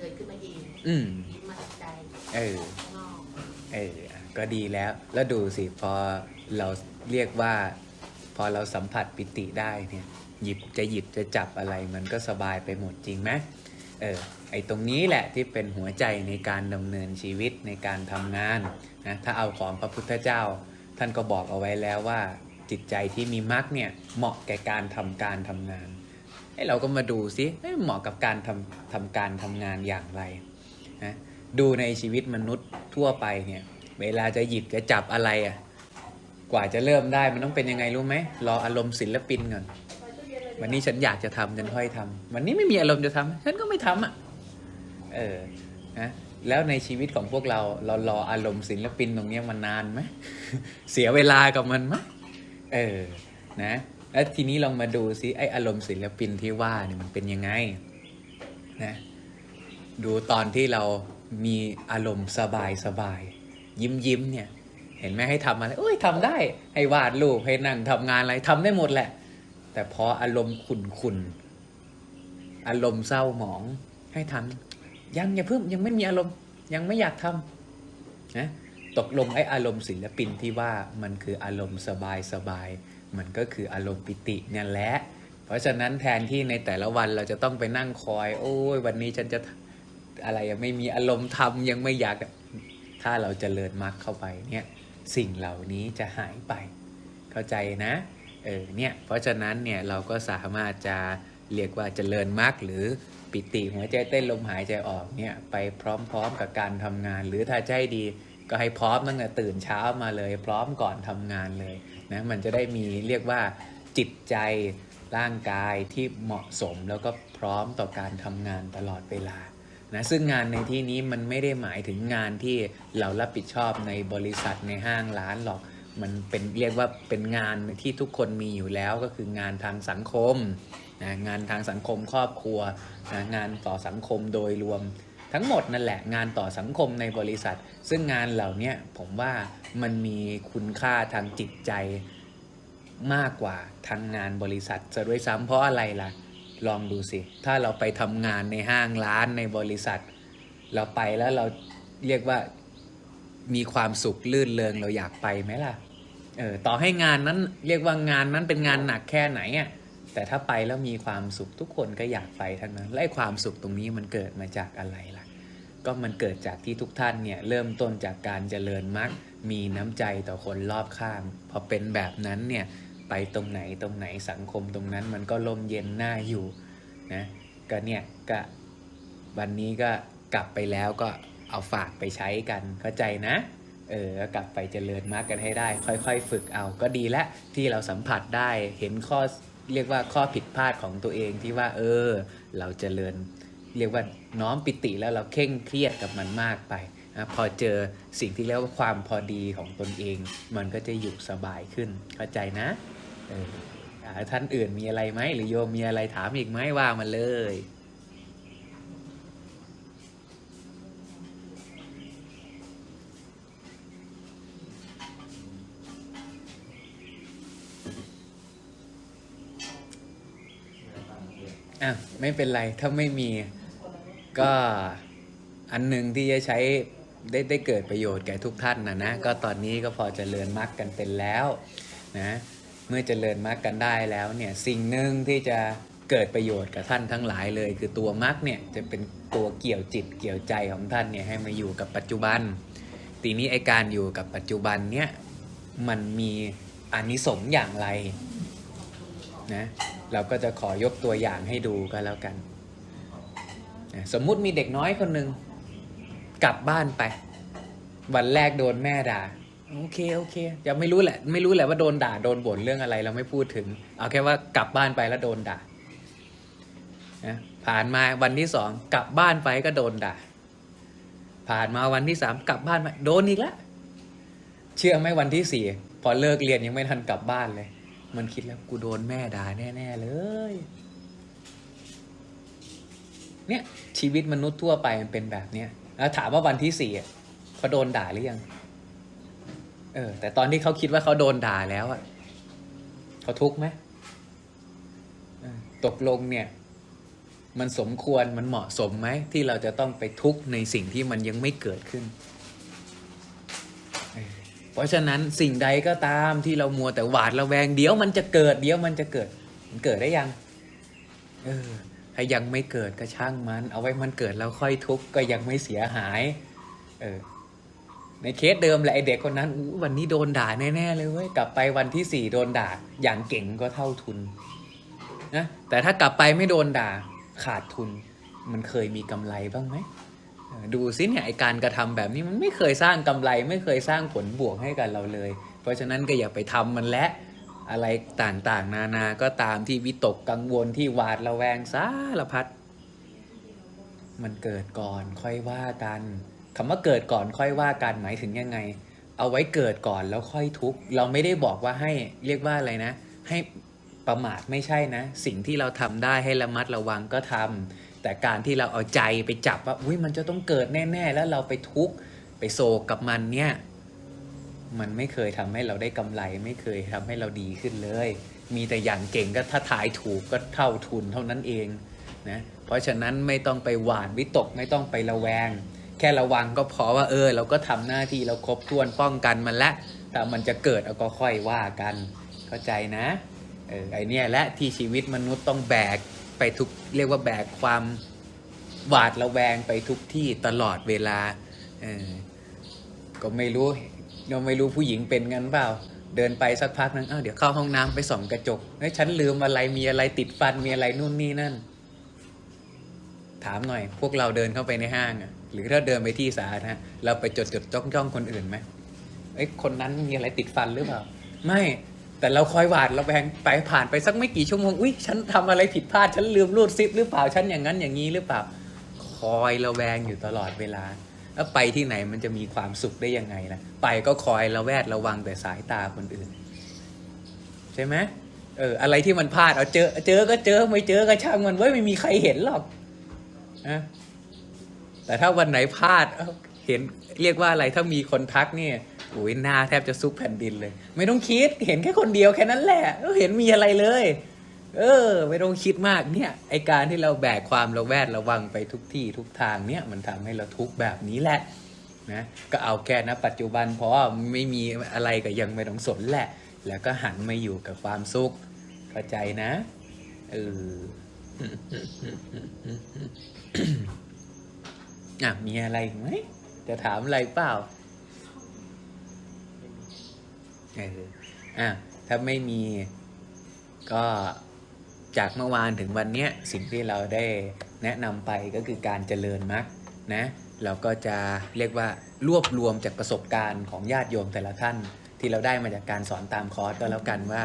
เกิดขึ้นมาเองอืมยิ้มมาจากใจเออ ข้างนอกเอออะก็ดีแล้ว แล้วดูสิ พอเราเรียกว่า พอเราสัมผัสปิติได้เนี่ย หยิบจะหยิบจะจับอะไรมันก็สบายไปหมดจริงไหมเออ ไอตรงนี้แหละที่เป็นหัวใจในการดำเนินชีวิตในการทำงานนะ ถ้าเอาของพระพุทธเจ้า ท่านก็บอกเอาไว้แล้วว่า จิตใจที่มีมรรคเนี่ยเหมาะแก่การทำการทำงาน ให้เราก็มาดูสิเอ้เหมาะกับการทำทำการทำงานอย่างไรนะดูในชีวิตมนุษย์ทั่วไปเนี่ยเวลาจะหยิบจะจับอะไรอะ่ะกว่าจะเริ่มได้มันต้องเป็นยังไงรู้ไหมรออารมณ์ศิลปินก่อนวันนี้ฉันอยากจะทำฉันค่อยทำวันนี้ไม่มีอารมณ์จะทำฉันก็ไม่ทำอะเออนะแล้วในชีวิตของพวกเราเรารออารมณ์ศิลปินตรงนี้มานานไหมเสียเวลากับมันไหมเออนะ แล้วทีนี้ลองมาดูซิไออารมณ์ศิลปินที่ว่าเนี่ยมันเป็นยังไงนะดูตอนที่เรามีอารมณ์สบายสบายยิ้มยิ้มเนี่ย เห็นไหมให้ทำอะไรโอ้ยทำได้ ให้วาดรูปให้นั่งทำงานอะไรทำได้หมดแหละ แต่พออารมณ์ขุนขุนอารมณ์เศร้าหมองให้ทำยังอย่าเพิ่มยังไม่มีอารมณ์ยังไม่อยากทำนะ ตกลงไอ้อารมณ์ศิลปินที่ว่ามันคืออารมณ์สบายสบายมันก็คืออารมณ์ปิติเนี่ยแหละ เพราะฉะนั้นแทนที่ในแต่ละวันเราจะต้องไปนั่งคอย โอ้ยวันนี้ฉันจะอะไรยังไม่มีอารมณ์ทำยังไม่อยาก ถ้าเราจเจริญมรรคเข้าไปเนี่ยสิ่งเหล่านี้จะหายไป เข้าใจนะเออเนี่ยเพราะฉะนั้นเนี่ยเราก็สามารถจะเรียกว่าจเจริญมรรคหรือปิติหัวใจเต้นลมหายใจออกเนี่ยไปพร้อมๆกับการทำงาน หรือถ้าใจดี ก็ให้พร้อมตั้งแต่ตื่นเช้ามาเลย พร้อมก่อนทำงานเลยนะมันจะได้มีเรียกว่าจิตใจร่างกายที่เหมาะสมแล้วก็พร้อมต่อการทำงานตลอดเวลานะซึ่งงานในที่นี้มันไม่ได้หมายถึงงานที่เรารับผิดชอบในบริษัทในห้างร้านหรอกมันเป็นเรียกว่าเป็นงานที่ทุกคนมีอยู่แล้วก็คืองานทางสังคมนะงานทางสังคมครอบครัวนะงานต่อสังคมโดยรวม ทั้งหมดนั่นแหละงานต่อสังคมในบริษัท ซึ่งงานเหล่านี้ผมว่ามันมีคุณค่าทางจิตใจมากกว่าทางงานบริษัทจะด้วยซ้ำเพราะอะไรล่ะ ลองดูสิ ถ้าเราไปทำงานในห้างร้านในบริษัท เราไปแล้วเราเรียกว่ามีความสุขลื่นเริงเราอยากไปไหมล่ะเออต่อให้งานนั้นเรียกว่างานนั้นเป็นงานหนักแค่ไหนอะแต่ถ้าไปแล้วมีความสุขทุกคนก็อยากไปทั้งนั้น และความสุขตรงนี้มันเกิดมาจากอะไรล่ะ ก็มันเกิดจากที่ทุกท่านเนี่ยเริ่มต้นจากการเจริญมรรคมีน้ำใจต่อคนรอบข้างพอเป็นแบบนั้นเนี่ยไปตรงไหนตรงไหนสังคมตรงนั้นมันก็ลมเย็นหน่าอยู่นะก็เนี่ยก็วันนี้ก็กลับไปแล้วก็เอาฝากไปใช้กันเข้าใจนะเออกลับไปเจริญมากกันให้ได้ ค่อยๆ ฝึกเอาก็ดีละที่เราสัมผัสได้เห็นข้อเรียกว่าข้อผิดพลาดของตัวเองที่ว่า เออ เราเจริญ เรียกว่าน้อมปิติแล้วเราเคร่งเครียดกับมันมากไปนะพอเจอสิ่งที่เรียกว่าความพอดีของตนเอง มันก็จะอยู่สบายขึ้นเข้าใจนะเออท่านอื่นมีอะไรไหมหรือโยมมีอะไรถามอีกไหมว่ามาเลยอะไม่เป็นไรถ้าไม่มี ก็อันหนึ่งที่จะใช้ได้ได้เกิดประโยชน์แก่ทุกท่านนะนะก็ตอนนี้ก็พอเจริญมรรคกันเป็นแล้วนะเมื่อเจริญมรรคกันได้แล้วเนี่ยสิ่งหนึ่งที่จะเกิดประโยชน์กับท่านทั้งหลายเลย คือตัวมรรคเนี่ยจะเป็นตัวเกี่ยวจิตเกี่ยวใจของท่านเนี่ยให้มาอยู่กับปัจจุบัน ทีนี้ไอการอยู่กับปัจจุบันเนี่ยมันมีอานิสงส์อย่างไรนะเราก็จะขอยกตัวอย่างให้ดูก็แล้วกัน สมมุติมีเด็กน้อยคนหนึ่งกลับบ้านไป วันแรกโดนแม่ด่าโอเคโอเคยังไม่รู้แหละ ไม่รู้แหละว่าโดนด่าโดนบ่นเรื่องอะไร เราไม่พูดถึง เอาแค่ว่ากลับบ้านไปแล้วโดนด่านะผ่านมาวันที่สองกลับบ้านไปก็โดนด่า ผ่านมาวันที่สามกลับบ้านมาโดนอีกแล้วเชื่อไหมวันที่สี่พอเลิกเรียนยังไม่ทันกลับบ้านเลย มันคิดแล้วกูโดนแม่ด่าแน่ ๆ เลย เนี่ยชีวิตมนุษย์ทั่วไปมันเป็นแบบเนี้ยแล้วถามว่าวันที่สี่อะเขาโดนด่าหรือยัง เออ แต่ตอนที่เขาคิดว่าเขาโดนด่าแล้วอะเขาทุกข์ไหมตกลงเนี่ย มันสมควรมันเหมาะสมไหมที่เราจะต้องไปทุกข์ในสิ่งที่มันยังไม่เกิดขึ้นเออเพราะฉะนั้นสิ่งใดก็ตามที่เรามัวแต่หวาดระแวง เดี๋ยวมันจะเกิด เดี๋ยวมันจะเกิด มันเกิดได้ยัง เออ ถ้ายังไม่เกิดก็ช่างมัน เอาไว้มันเกิดแล้วค่อยทุกข์ก็ยังไม่เสียหาย เออ ในเคสเดิมแหละไอเด็กคนนั้นวันนี้โดนด่าแน่ๆเลยเว้ยกลับไปวันที่สี่โดนด่า อย่างเก่งก็เท่าทุนนะแต่ถ้ากลับไปไม่โดนด่าขาดทุน มันเคยมีกำไรบ้างไหมดูสิเนี่ยไอการกระทำแบบนี้มันไม่เคยสร้างกำไร ไม่เคยสร้างผลบวกให้กับเราเลย เพราะฉะนั้นก็อย่าไปทำมันและ อะไรต่างๆ นานาก็ตามที่วิตกกังวลที่หวาดระแวงสารพัดมันเกิดก่อนค่อยว่ากันคำว่าเกิดก่อนค่อยว่ากันหมายถึงยังไง เอาไว้เกิดก่อนแล้วค่อยทุกข์เราไม่ได้บอกว่าให้เรียกว่าอะไรนะ ให้ประมาทไม่ใช่นะ สิ่งที่เราทำได้ให้ระมัดระวังก็ทำแต่การที่เราเอาใจไปจับว่าอุ้ยมันจะต้องเกิดแน่ ๆ แล้วเราไปทุกข์ไปโศกกับมันเนี่ย มันไม่เคยทำให้เราได้กำไร ไม่เคยทำให้เราดีขึ้นเลย มีแต่อย่างเก่งก็ถ้าถ่ายถูกก็เท่าทุนเท่านั้นเองนะเพราะฉะนั้นไม่ต้องไปหวาดวิตกไม่ต้องไประแวง แค่ระวังก็พอว่าเออ เราก็ทำหน้าที่เราครบถ้วนป้องกันมันละแต่มันจะเกิดเอาก็ค่อยว่ากันเข้าใจนะเออไอเนี้ยและที่ชีวิตมนุษย์ต้องแบกไปทุกเรียกว่าแบกความหวาดระแวงไปทุกที่ตลอดเวลาเออก็ไม่รู้ เราไม่รู้ผู้หญิงเป็นกันเปล่า เดินไปสักพักนึงอ้าวเดี๋ยวเข้าห้องน้ำไปส่องกระจกเฮ้ยฉันลืมอะไรมีอะไรติดฟันมีอะไรนู่นนี่นั่น ถามหน่อย พวกเราเดินเข้าไปในห้างอะหรือถ้าเดินไปที่สาธารณะเราไปจดจดจ้องจ้องคนอื่นไหมเอ้ยคนนั้นมีอะไรติดฟันหรือเปล่า ไม่แต่เราคอยหวาดเระแวงไปผ่านไปสักไม่กี่ชั่วโมงอุ้ยฉันทำอะไรผิดพลาดฉันลืมรูดซิปหรือเปล่าฉันอย่างนั้นอย่างนี้หรือเปล่า คอยระแวงอยู่ตลอดเวลา แล้วไปที่ไหนมันจะมีความสุขได้ยังไงล่ะ ไปก็คอยระแวดระวังแต่สายตาคนอื่น ใช่ไหมเอออะไรที่มันพลาดเอาเจอ เจอก็เจอไม่เจอก็ช่างมันไว้ยไม่มีใครเห็นหรอกนะแต่ถ้าวันไหนพลาดเาเห็นเรียกว่าอะไรถ้ามีคนทักเนี่ยโอ้ยหน้าแทบจะซุกแผ่นดินเลย ไม่ต้องคิดเห็นแค่คนเดียวแค่นั้นแหละเห็นมีอะไรเลย เออ ไม่ต้องคิดมากเนี่ย ไอการที่เราแบกความระแวดระวังไปทุกที่ทุกทางเนี่ยมันทำให้เราทุกแบบนี้แหละนะก็เอาแค่นะปัจจุบันเพราะว่าไม่มีอะไรก็ยังไม่ต้องสนแหละ แล้วก็หันมาอยู่กับความสุขเข้าใจนะเอออะมีอะไรไหมจะถามอะไรเปล่าเอออะถ้าไม่มีก็ จากเมื่อวานถึงวันนี้สิ่งที่เราได้แนะนำไปก็คือการเจริญมรรคนะเราก็จะเรียกว่ารวบรวมจากประสบการณ์ของญาติโยมแต่ละท่าน ที่เราได้มาจากการสอนตามคอร์สก็แล้วกันว่า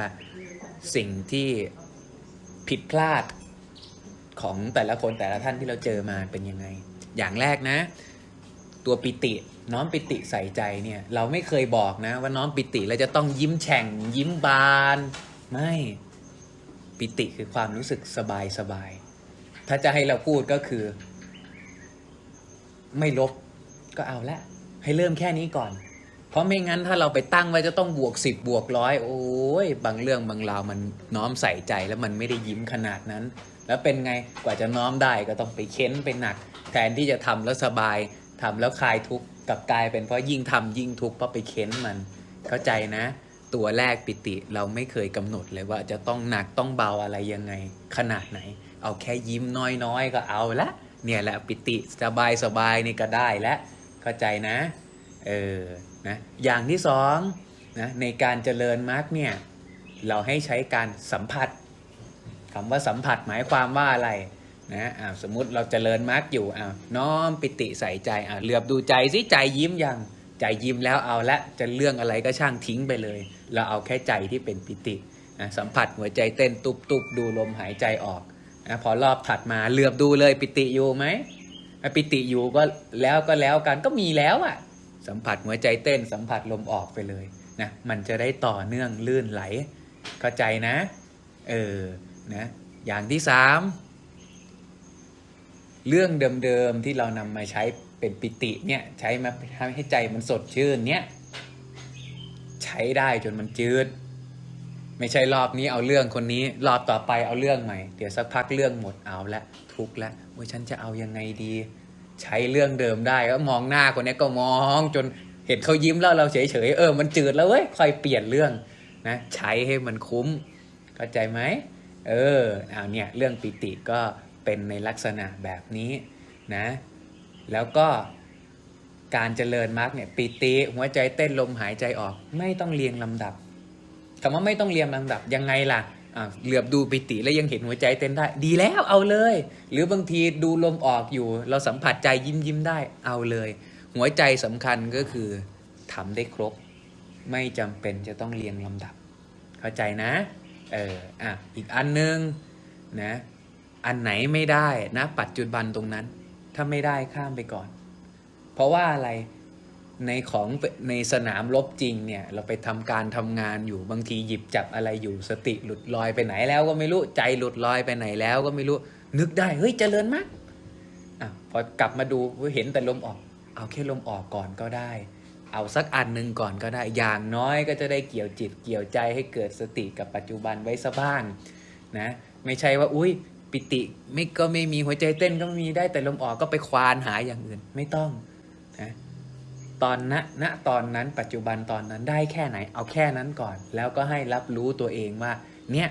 สิ่งที่ผิดพลาดของแต่ละคนแต่ละท่านที่เราเจอมาเป็นยังไง อย่างแรกนะ ตัวปิติน้อมปิติใส่ใจเนี่ยเราไม่เคยบอกนะว่าน้อมปิติเราจะต้องยิ้มแฉ่งยิ้มบานไม่ ปิติคือความรู้สึกสบายสบาย ถ้าจะให้เราพูดก็คือ ไม่ลบก็เอาละ ให้เริ่มแค่นี้ก่อน เพราะไม่งั้นถ้าเราไปตั้งไว้จะต้องบวกสิบบวกร้อยโอ้ยบางเรื่องบางราวมันน้อมใส่ใจแล้วมันไม่ได้ยิ้มขนาดนั้น แล้วเป็นไงกว่าจะน้อมได้ก็ต้องไปเค้นไปหนัก แทนที่จะทำแล้วสบายทำแล้วคลายทุกข์กับกลายเป็นเพราะยิ่งทำยิ่งทุกข์เพราะไปเค้นมันเข้าใจนะ ตัวแรกปิติเราไม่เคยกำหนดเลยว่าจะต้องหนักต้องเบาอะไรยังไงขนาดไหน เอาแค่ยิ้มน้อยๆ ก็เอาละเนี่ยแหละปิติสบายสบายนี่ก็ได้แล้วเข้าใจนะเออนะอย่างที่สองนะในการเจริญมรรคเนี่ยเราให้ใช้การสัมผัสคำว่าสัมผัสหมายความว่าอะไรนะอ่าสมมุติเราเจริญมรรคอยู่อ่าน้อมปิติใส่ใจอ่าเหลือบดูใจสิใจยิ้มยัง ใจยิ้มแล้วเอาละจะเรื่องอะไรก็ช่างทิ้งไปเลย เราเอาแค่ใจที่เป็นปิตินะสัมผัสหัวใจเต้นตุบตุบๆดูลมหายใจออกนะพอรอบถัดมาเหลือบดูเลยปิติอยู่ไหมปิติอยู่ก็แล้วก็แล้วกันก็มีแล้วอะสัมผัสหัวใจเต้นสัมผัสลมออกไปเลยนะมันจะได้ต่อเนื่องลื่นไหล เข้าใจนะเออนะอย่างที่สามเรื่องเดิมๆที่เรานำมาใช้ เป็นปิติเนี่ยใช้มาทำให้ใจมันสดชื่นเนี่ยใช้ได้จนมันจืด ไม่ใช่รอบนี้เอาเรื่องคนนี้ รอบต่อไปเอาเรื่องใหม่ เดี๋ยวสักพักเรื่องหมดเอาละทุกละว่าฉันจะเอายังไงดี ใช้เรื่องเดิมได้ก็มองหน้าคนนี้ก็มองจนเห็นเขายิ้มแล้วเราเฉยๆเออมันจืดแล้วเว้ยค่อยเปลี่ยนเรื่องนะใช้ให้มันคุ้มเข้าใจไหมเออเอาเนี่ยเรื่องปิติก็เป็นในลักษณะแบบนี้นะ แล้วก็การเจริญมรรคเนี่ยปิติหัวใจเต้นลมหายใจออก ไม่ต้องเรียงลำดับคำว่าไม่ต้องเรียงลำดับยังไงล่ะเหลือบดูปิติแล้วยังเห็นหัวใจเต้นได้ ดีแล้วเอาเลย หรือบางทีดูลมออกอยู่ เราสัมผัสใจยิ้มยิ้มได้เอาเลย หัวใจสำคัญก็คือทำได้ครบ ไม่จำเป็นจะต้องเรียงลำดับ เข้าใจนะเอออะอีกอันนึงนะอันไหนไม่ได้นะปัจจุบันตรงนั้น ถ้าไม่ได้ข้ามไปก่อน เพราะว่าอะไรในของในสนามรบจริงเนี่ย เราไปทำการทำงานอยู่บางทีหยิบจับอะไรอยู่สติหลุดลอยไปไหนแล้วก็ไม่รู้ใจหลุดลอยไปไหนแล้วก็ไม่รู้ นึกได้เฮ้ยเจริญมากอะพอกลับมาดูเห็นแต่ลมออก เอาแค่ลมออกก่อนก็ได้ เอาสักอันหนึ่งก่อนก็ได้ อย่างน้อยก็จะได้เกี่ยวจิตเกี่ยวใจให้เกิดสติกับปัจจุบันไว้ซะบ้างนะไม่ใช่ว่าอุ้ย ปิติไม่ก็ไม่มีหัวใจเต้นก็ไม่มีได้แต่ลมออกก็ไปควานหาอย่างอื่นไม่ต้องนะตอนณณตอนนั้นปัจจุบันตอนนั้นได้แค่ไหน เอาแค่นั้นก่อน แล้วก็ให้รับรู้ตัวเองว่า เนี่ย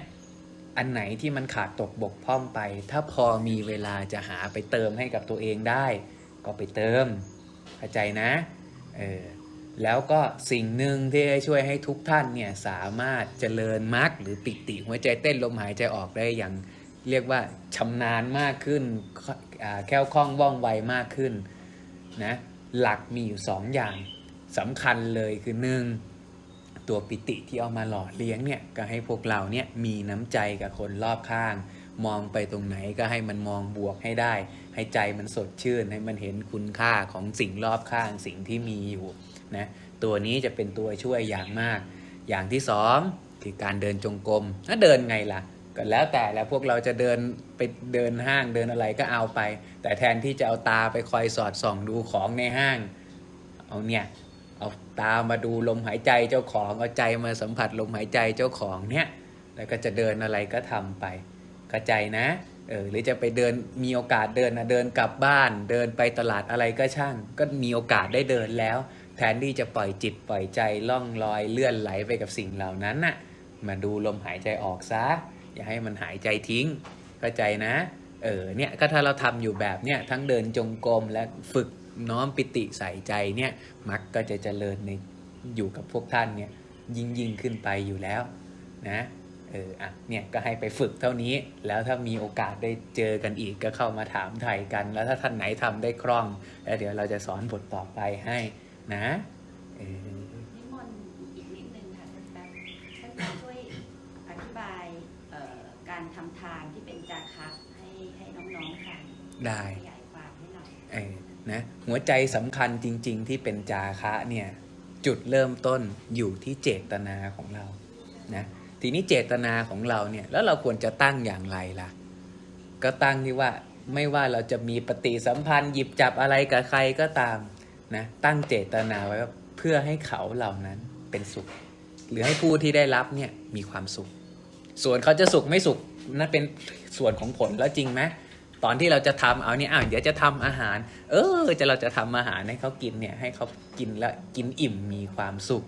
อันไหนที่มันขาดตกบกพร่องไป ถ้าพอมีเวลาจะหาไปเติมให้กับตัวเองได้ ก็ไปเติมเข้าใจนะเออแล้วก็สิ่งหนึ่งที่จะช่วยให้ทุกท่านเนี่ยสามารถเจริญมรรคหรือปิติหัวใจเต้นลมหายใจออกได้อย่าง เรียกว่าชำนาญมากขึ้นแคล่วคล่องว่องไวมากขึ้นนะหลักมีอยู่สองอย่างสำคัญเลยคือหนึ่งตัวปิติที่เอามาหล่อเลี้ยงเนี่ยก็ให้พวกเราเนี่ยมีน้ำใจกับคนรอบข้าง มองไปตรงไหนก็ให้มันมองบวกให้ได้ ให้ใจมันสดชื่นให้มันเห็นคุณค่าของสิ่งรอบข้างสิ่งที่มีอยู่นะตัวนี้จะเป็นตัวช่วยอย่างมาก อย่างที่สองคือการเดินจงกรมถ้าเดินไงล่ะ ก็แล้วแต่แล้วพวกเราจะเดินไปเดินห้างเดินอะไรก็เอาไป แต่แทนที่จะเอาตาไปคอยสอดส่องดูของในห้าง เอาเนี่ยเอาตามาดูลมหายใจเจ้าของเอาใจมาสัมผัสลมหายใจเจ้าของเนี่ยแล้วก็จะเดินอะไรก็ทำไปเข้าใจนะเออหรือจะไปเดินมีโอกาสเดินนะเดินกลับบ้านเดินไปตลาดอะไรก็ช่าง ก็มีโอกาสได้เดินแล้ว แทนที่จะปล่อยจิตปล่อยใจล่องลอยเลื่อนไหลไปกับสิ่งเหล่านั้นน่ะมาดูลมหายใจออกซะ อย่าให้มันหายใจทิ้ง เข้าใจนะ เออ เนี่ย ก็ถ้าเราทำอยู่แบบเนี้ยทั้งเดินจงกรมและฝึกน้อมปิติใส่ใจเนี่ย มักก็จะเจริญในอยู่กับพวกท่านเนี่ยยิ่งยิ่งขึ้นไปอยู่แล้วนะ เออ อะ เนี่ย ก็ให้ไปฝึกเท่านี้ แล้วถ้ามีโอกาสได้เจอกันอีกก็เข้ามาถามไทยกัน แล้วถ้าท่านไหนทำได้คล่อง แล้วเดี๋ยวเราจะสอนบทต่อไปให้นะ เออ นิมนต์อีกนิดนึงค่ะท่านแป๊บท่านจะช่วยอธิบายเอ่อการทำทานที่เป็นจาคะให้ให้น้องๆฟัง ได้ขยายความให้หน่อยเออนะหัวใจสำคัญจริง ๆ ที่เป็นจาคะเนี่ยจุดเริ่มต้นอยู่ที่เจตนาของเรานะทีนี้เจตนาของเราเนี่ยแล้วเราควรจะตั้งอย่างไรล่ะ ก็ตั้งที่ว่าไม่ว่าเราจะมีปฏิสัมพันธ์หยิบจับอะไรกับใครก็ตามนะตั้งเจตนาไว้ว่าเพื่อให้เขาเหล่านั้นเป็นสุข หรือให้ผู้ที่ได้รับเนี่ยมีความสุข ส่วนเขาจะสุขไม่สุขนั่นเป็นส่วนของผลแล้วจริงไหม ตอนที่เราจะทำเอาเนี่ยอะเดี๋ยวจะทำอาหาร เออ จะเราจะทำอาหารให้เขากินเนี่ยให้เขากินแล้วกินอิ่มมีความสุข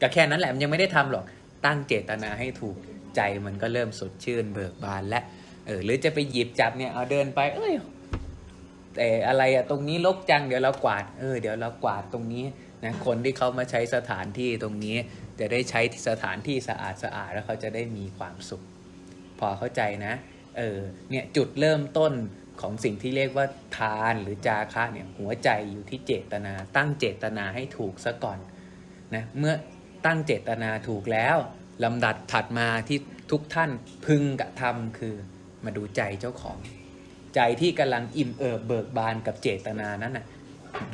ก็แค่นั้นแหละมันยังไม่ได้ทำหรอกตั้งเจตนาให้ถูกใจมันก็เริ่มสดชื่นเบิกบานและเออหรือจะไปหยิบจับเนี่ยเอาเดินไป เอ้ยแต่อะไรอะตรงนี้รกจังเดี๋ยวเรากวาดเออเดี๋ยวเรากวาดตรงนี้นะคนที่เขามาใช้สถานที่ตรงนี้จะได้ใช้สถานที่สะอาดสะอาดแล้วเขาจะได้มีความสุข พอเข้าใจนะ เออเนี่ยจุดเริ่มต้นของสิ่งที่เรียกว่าทานหรือจาคะเนี่ยหัวใจอยู่ที่เจตนา ตั้งเจตนาให้ถูกซะก่อนนะเมื่อตั้งเจตนาถูกแล้วลำดับถัดมาที่ทุกท่านพึงกระทำคือมาดูใจเจ้าของ ใจที่กำลังอิ่มเอิบเบิกบานกับเจตนานั้นน่ะ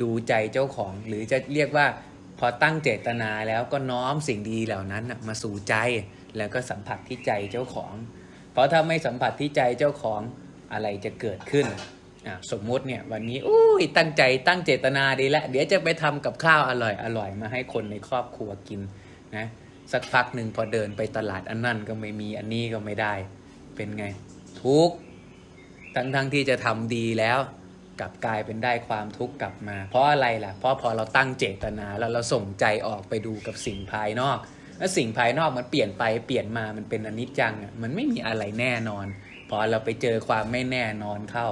ดูใจเจ้าของหรือจะเรียกว่าพอตั้งเจตนาแล้วก็น้อมสิ่งดีเหล่านั้นน่ะมาสู่ใจแล้วก็สัมผัสที่ใจเจ้าของ เพราะถ้าไม่สัมผัสที่ใจเจ้าของอะไรจะเกิดขึ้นสมมุติเนี่ยวันนี้อุ้ยตั้งใจตั้งเจตนาดีแล้วเดี๋ยวจะไปทำกับข้าวอร่อยอร่อยมาให้คนในครอบครัวกินนะสักพักหนึ่งพอเดินไปตลาดอันนั่นก็ไม่มีอันนี้ก็ไม่ได้ เป็นไง ทุกข์ทั้งทั้งที่จะทำดีแล้วกลับกลายเป็นได้ความทุกข์กลับมา เพราะอะไรล่ะ เพราะพอเราตั้งเจตนาแล้วเราส่งใจออกไปดูกับสิ่งภายนอก แล้วสิ่งภายนอกมันเปลี่ยนไปเปลี่ยนมามันเป็นอนิจจังอะมันไม่มีอะไรแน่นอน พอเราไปเจอความไม่แน่นอนเข้า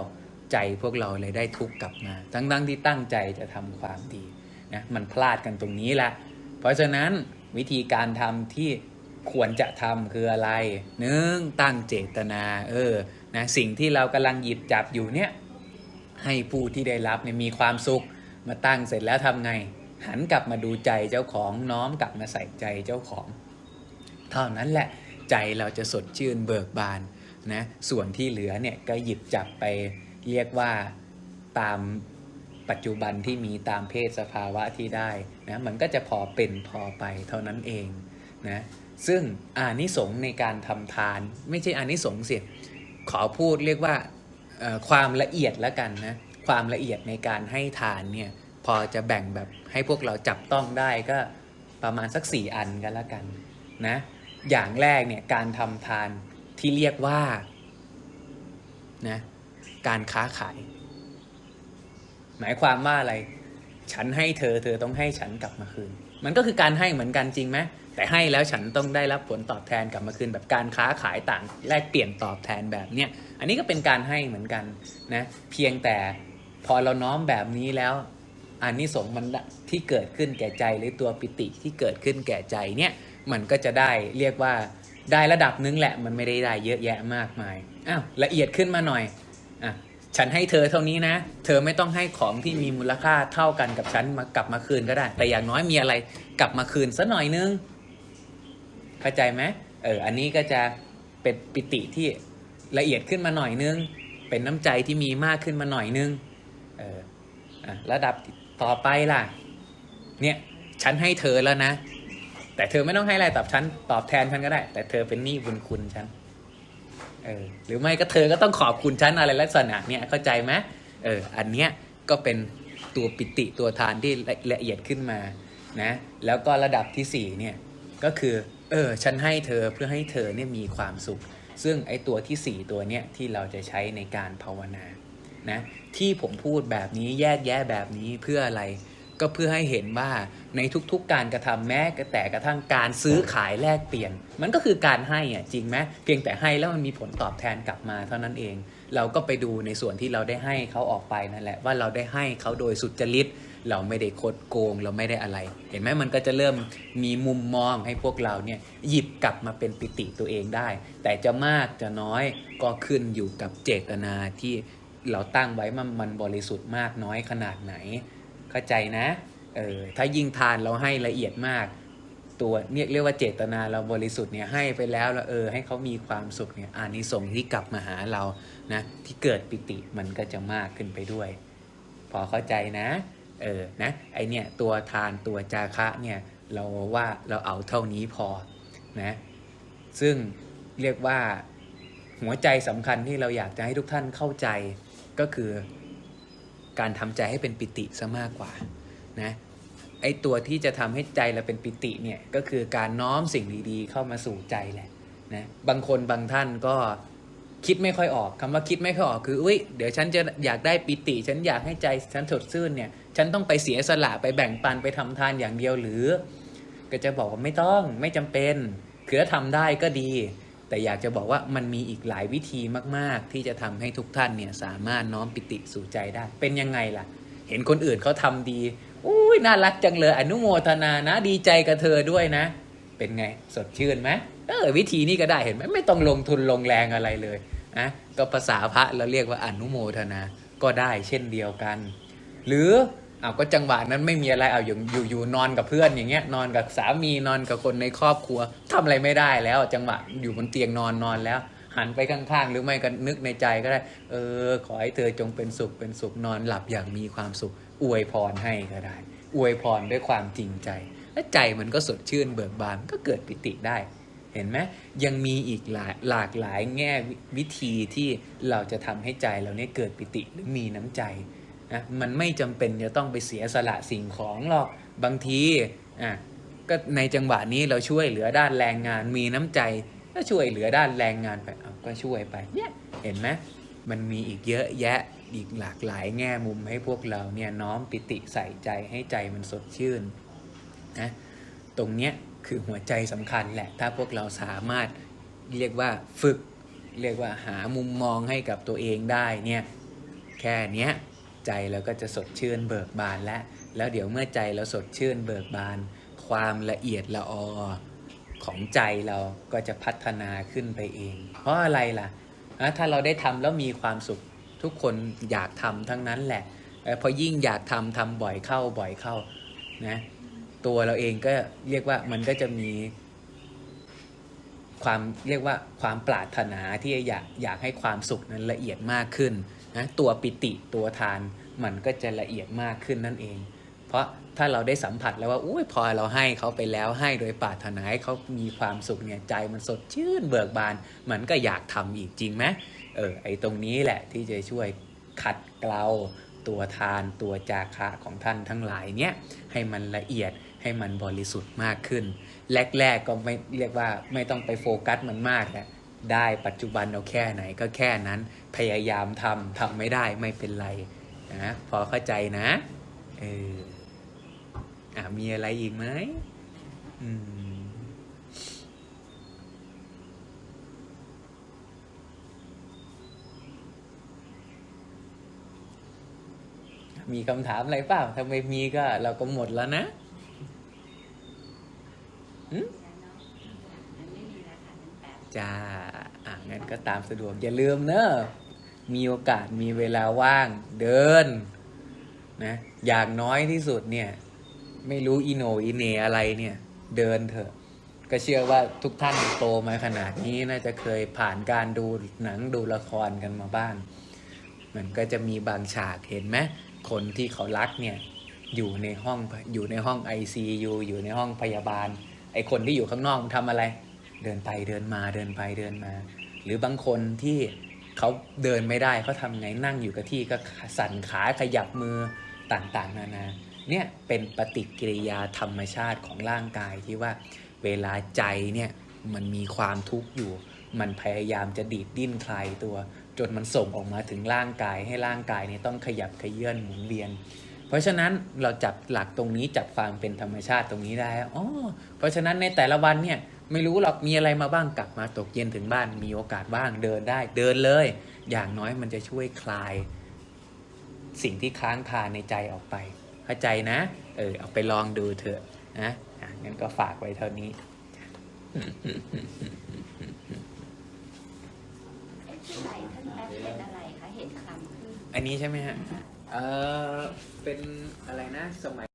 ใจพวกเราเลยได้ทุกข์กลับมา ทั้งทั้งที่ตั้งใจจะทำความดีนะมันพลาดกันตรงนี้แหละเพราะฉะนั้นวิธีการทำที่ควรจะทำคืออะไรหนึ่งตั้งเจตนาเออนะสิ่งที่เรากำลังหยิบจับอยู่เนี่ยให้ผู้ที่ได้รับเนี่ยมีความสุขมาตั้งเสร็จแล้วทำไง หันกลับมาดูใจเจ้าของน้อมกลับมาใส่ใจเจ้าของ เท่านั้นแหละใจเราจะสดชื่นเบิกบานนะส่วนที่เหลือเนี่ยก็หยิบจับไปเรียกว่าตามปัจจุบันที่มีตามเพศสภาวะที่ได้นะมันก็จะพอเป็นพอไปเท่านั้นเองนะซึ่งอานิสงส์ในการทำทาน ไม่ใช่อานิสงส์สิขอพูดเรียกว่าความละเอียดแล้วกันนะความละเอียดในการให้ทานเนี่ย พอจะแบ่งแบบให้พวกเราจับต้องได้ก็ประมาณสัก 4 อันกันแล้วกันนะอย่างแรกเนี่ยการทำทานที่เรียกว่านะการค้าขาย หมายความว่าอะไร ฉันให้เธอเธอต้องให้ฉันกลับมาคืน มันก็คือการให้เหมือนกันจริงไหมแต่ให้แล้วฉันต้องได้รับผลตอบแทนกลับมาคืนแบบการค้าขายต่างแลกเปลี่ยนตอบแทนแบบเนี้ยอันนี้ก็เป็นการให้เหมือนกันนะเพียงแต่พอเราน้อมแบบนี้แล้ว อันนี้สงส์มันที่เกิดขึ้นแก่ใจหรือตัวปิติที่เกิดขึ้นแก่ใจเนี่ยมันก็จะได้เรียกว่าได้ระดับนึงแหละมันไม่ได้ได้เยอะแยะมากมายอ้าวละเอียดขึ้นมาหน่อยอะฉันให้เธอเท่านี้นะ เธอไม่ต้องให้ของที่มีมูลค่าเท่ากันกับฉันมากลับมาคืนก็ได้ แต่อย่างน้อยมีอะไรกลับมาคืนสักหน่อยนึงเข้าใจไหมเอออันนี้ก็จะเป็นปิติที่ละเอียดขึ้นมาหน่อยนึง เป็นน้ำใจที่มีมากขึ้นมาหน่อยนึงเอออะระดับ ต่อไปล่ะ เนี่ยฉันให้เธอแล้วนะ แต่เธอไม่ต้องให้อะไรตอบฉันตอบแทนฉันก็ได้ แต่เธอเป็นหนี้บุญคุณฉันเออหรือไม่ก็เธอก็ต้องขอบคุณฉันอะไรลักษณะเนี่ยเข้าใจไหมเอออันเนี้ยก็เป็นตัวปิติตัวทานที่ละเอียดขึ้นมานะแล้วก็ระดับที่สี่เนี่ย ก็คือเออฉันให้เธอเพื่อให้เธอเนี่ยมีความสุข ซึ่งไอ้ตัวที่สี่ตัวเนี้ยที่เราจะใช้ในการภาวนา นะที่ผมพูดแบบนี้แยกแยะแบบนี้เพื่ออะไร ก็เพื่อให้เห็นว่าในทุกๆการกระทำแม้แต่กระทั่งการซื้อขายแลกเปลี่ยน มันก็คือการให้อะจริงไหมเพียงแต่ให้แล้วมันมีผลตอบแทนกลับมาเท่านั้นเอง เราก็ไปดูในส่วนที่เราได้ให้เขาออกไปนั่นแหละว่าเราได้ให้เขาโดยสุจริตเราไม่ได้คดโกงเราไม่ได้อะไร เห็นไหมมันก็จะเริ่มมีมุมมองให้พวกเราเนี่ยหยิบกลับมาเป็นปิติตัวเองได้ แต่จะมากจะน้อยก็ขึ้นอยู่กับเจตนาที่ เราตั้งไว้มันมันบริสุทธิ์มากน้อยขนาดไหน เข้าใจนะเออถ้ายิ่งทานเราให้ละเอียดมาก ตัวเนี่ยเรียกว่าเจตนาเราบริสุทธิ์เนี่ยให้ไปแล้วแล้วเออให้เขามีความสุขเนี่ยอานิสงส์ที่กลับมาหาเรานะที่เกิดปิติมันก็จะมากขึ้นไปด้วย พอเข้าใจนะเออนะไอเนี่ยตัวทานตัวจาคะเนี่ยเราว่าเราเอาเท่านี้พอนะซึ่งเรียกว่าหัวใจสำคัญที่เราอยากจะให้ทุกท่านเข้าใจ ก็คือการทำใจให้เป็นปิติซะมากกว่านะไอตัวที่จะทำให้ใจเราเป็นปิติเนี่ยก็คือการน้อมสิ่งดีๆ เข้ามาสู่ใจแหละนะบางคนบางท่านก็คิดไม่ค่อยออกคำว่าคิดไม่ค่อยออกคืออุ้ยเดี๋ยวฉันจะอยากได้ปิติ ฉันอยากให้ใจฉันสดชื่นเนี่ยฉันต้องไปเสียสละไปแบ่งปันไปทำทานอย่างเดียวหรือ ก็จะบอกว่าไม่ต้องไม่จำเป็นคือถ้าทำได้ก็ดี แต่อยากจะบอกว่ามันมีอีกหลายวิธีมาก ๆ ที่จะทำให้ทุกท่านเนี่ยสามารถน้อมปิติสู่ใจได้ เป็นยังไงล่ะ เห็นคนอื่นเขาทำดีอุ้ยน่ารักจังเลยอนุโมทนานะ ดีใจกับเธอด้วยนะ เป็นไงสดชื่นไหมเออวิธีนี้ก็ได้เห็นไหมไม่ต้องลงทุนลงแรงอะไรเลยนะก็ภาษาพระเราเรียกว่าอนุโมทนาก็ได้เช่นเดียวกัน หรือ อ้าก็จังหวะนั้นไม่มีอะไรเอาอยู่อยู่อยู่นอนกับเพื่อนอย่างเงี้ยนอนกับสามีนอนกับคนในครอบครัวทำอะไรไม่ได้แล้ว จังหวะอยู่บนเตียงนอนนอนแล้ว หันไปข้างๆ หรือไม่ก็นึกในใจก็ได้ เออ ขอให้เธอจงเป็นสุขเป็นสุขนอนหลับอย่างมีความสุข อวยพรให้ก็ได้ อวยพรด้วยความจริงใจ และใจมันก็สดชื่นเบิกบานก็เกิดปิติได้ เห็นไหมยังมีอีกหลายหลากหลายแง่วิธีที่เราจะทำให้ใจเราเนี่ยเกิดปิติหรือมีน้ำใจ นะมันไม่จำเป็นจะต้องไปเสียสละสิ่งของหรอกบางทีอะก็ในจังหวะนี้เราช่วยเหลือด้านแรงงานมีน้ำใจก็ช่วยเหลือด้านแรงงานไปเอาก็ช่วยไปเนี่ยเห็นไหมมันมีอีกเยอะแยะอีกหลากหลายแง่มุมให้พวกเราเนี่ยน้อมปิติใส่ใจให้ใจมันสดชื่นนะตรงเนี้ยคือหัวใจสำคัญแหละ ถ้าพวกเราสามารถเรียกว่าฝึก เรียกว่าหามุมมองให้กับตัวเองได้เนี่ยแค่เนี้ย ใจเราก็จะสดชื่นเบิกบานแล้วแล้วเดี๋ยวเมื่อใจเราสดชื่นเบิกบาน ความละเอียดละออของใจเราก็จะพัฒนาขึ้นไปเอง เพราะอะไรล่ะ ถ้าเราได้ทำแล้วมีความสุขทุกคนอยากทำทั้งนั้นแหละพอยิ่งอยากทำทำบ่อยเข้าบ่อยเข้านะตัวเราเองก็เรียกว่ามันก็จะมีความเรียกว่าความปรารถนาที่อยากอยากให้ความสุขนั้นละเอียดมากขึ้น นะตัวปิติตัวทานมันก็จะละเอียดมากขึ้นนั่นเอง เพราะถ้าเราได้สัมผัสแล้วว่าอุ้ยพอเราให้เขาไปแล้วให้โดยปรารถนาให้เขามีความสุขเนี่ยใจมันสดชื่นเบิกบาน มันก็อยากทำอีกจริงไหมเออไอตรงนี้แหละที่จะช่วยขัดเกลาตัวทานตัวจาคะของท่านทั้งหลายเนี่ยให้มันละเอียดให้มันบริสุทธิ์มากขึ้น แรกๆก็ไม่เรียกว่าไม่ต้องไปโฟกัสมันมากแหละ ได้ปัจจุบันเอาแค่ไหนก็แค่นั้นพยายามทำทำไม่ได้ไม่เป็นไรนะพอเข้าใจนะเอออะมีอะไรอีกไหมอืมมีคำถามอะไรเปล่าถ้าไม่มีก็เราก็หมดแล้วนะอืมนไม่มีแล้วค่ะนั่นแป๊บ จ้า อะงั้นก็ตามสะดวกอย่าลืมเนอะมีโอกาสมีเวลาว่างเดินนะอย่างน้อยที่สุดเนี่ย ไม่รู้อีโนอีเนอะไรเนี่ย เดินเถอะ ก็เชื่อว่าทุกท่านโตมาขนาดนี้น่าจะเคยผ่านการดูหนังดูละครกันมาบ้าง มันก็จะมีบางฉากเห็นไหมคนที่เขารักเนี่ย อยู่ในห้องอยู่ในห้อง ICU อยู่ในห้องพยาบาล ไอคนที่อยู่ข้างนอกมันทำอะไร เดินไปเดินมาเดินไปเดินมา หรือบางคนที่เขาเดินไม่ได้เขาทำไงนั่งอยู่กับที่ก็สั่นขาขยับมือต่างๆ นานาเนี่ยเป็นปฏิกิริยาธรรมชาติของร่างกายที่ว่าเวลาใจเนี่ยมันมีความทุกข์อยู่ มันพยายามจะดีดดิ้นคลายตัว จนมันส่งออกมาถึงร่างกายให้ร่างกายเนี่ยต้องขยับขยื่นหมุนเวียน เพราะฉะนั้นเราจับหลักตรงนี้จับความเป็นธรรมชาติตรงนี้ได้อ๋อเพราะฉะนั้นในแต่ละวันเนี่ย ไม่รู้หรอกมีอะไรมาบ้างกลับมาตกเย็นถึงบ้านมีโอกาสบ้างเดินได้ เดินเลย อย่างน้อยมันจะช่วยคลาย สิ่งที่ค้างคาในใจออกไป เข้าใจนะ เออเอาไปลองดูเถอะนะอะงั้นก็ฝากไว้เท่านี้เอ๊ะที่ไหล่ท่านแป๊บเป็นอะไรคะเห็นคลำขึ้น อันนี้ใช่ไหมฮะ เออเป็นอะไรนะสมัย